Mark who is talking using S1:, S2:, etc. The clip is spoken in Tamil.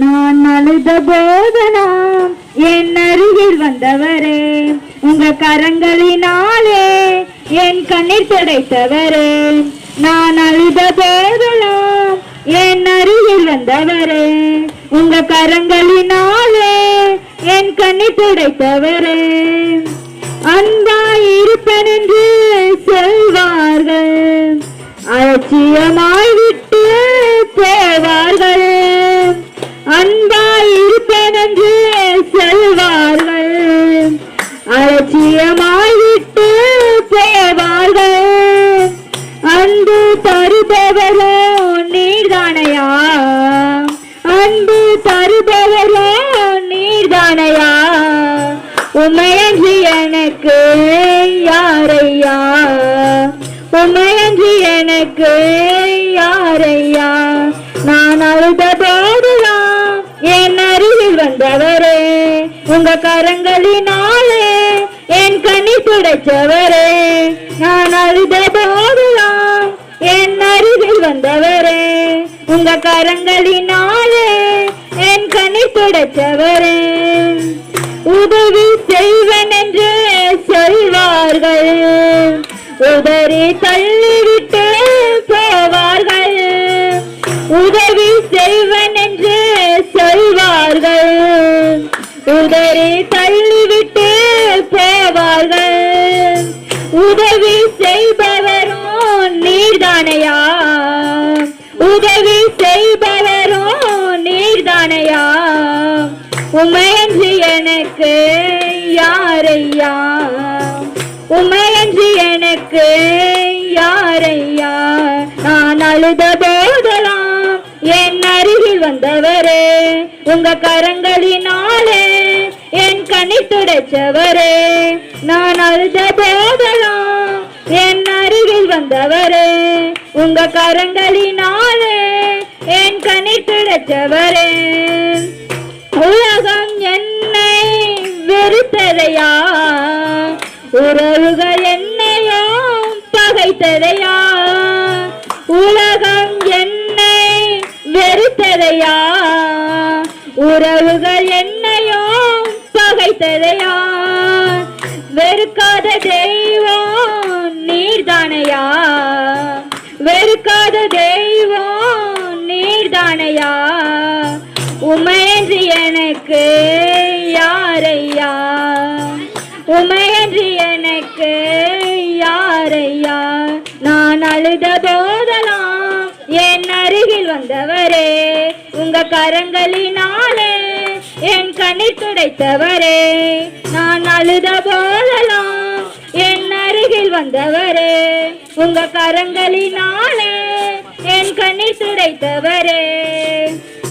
S1: நான் அழுத போதனா என் அருகில் வந்தவரே உங்க கரங்களினாலே என் கண்ணீர் துடைத்தவரே. நான் அழுத போதலாம் என் அருகில் வந்தவரே உங்க கரங்களினாலே என் கண்ணீர் துடைத்தவரே. அன்பாய் என்று சொல்வார்கள் அலட்சியம் அலட்சியமாய் விட்டு போவார்கள் அன்பு தருபவரோ நீர்தானையா? அன்பு தருபவரோ நீர்தானையா? உமையன்றி எனக்கு யாரையா? உமையன்றி எனக்கு யாரையா? நான் அழுத போதுதான் என் அருகில் வந்தவரே. உங்க கரங்களினாலே என் கண்ணி துடைச்சவரே நான் அழுத போதுதான். என் அருகில் வந்தவரே உங்க கரங்களினாலே என் கண்ணி துடைச்சவரே. உதவி செய்வன் என்று சொல்வார்கள். உதறி தள்ளிவிட்டு போவார்கள். உதவி செய்வன் என்று சொல்வார்கள். உதறி உதவி செய்பவரும் நீர்தானையா? உதவி செய்பவரும் நீர்தானையா? உமையன்று எனக்கு யாரையா? உமையன்று எனக்கு யாரையா? நான் அழுத போதலாம் என் அருகில் வந்தவரே. உங்க கரங்களினாலே என் கனி துடைச்சவரே நான் அழுத போதெல்லாம் என் அருகில் வந்தவரே உங்க கரங்களினாலே என் கனி துடைச்சவரே. உலகம் என்னை வெறுத்ததையா? உறவுகள் என்னையோ பகைத்ததையா? உலகம் என்னை வெறுத்ததையா? உறவுகள் என்ன பகைத்ததையா வெறுக்காத தெய்வம் நீர்தானையா? வெறுக்காத தெய்வம் நீர்தானையா? உமையன்று எனக்கு யாரையா? உமையன்று எனக்கு யாரையா? நான் அழுத போதலாம் என் அருகில் வந்தவரே உங்க கரங்களினாலே என் கண்ணீர் துடைத்தவரே நான் அழுத போதெல்லாம் என் அருகில் வந்தவரே. உங்க கரங்களினாலே என் கண்ணி துடைத்தவரே.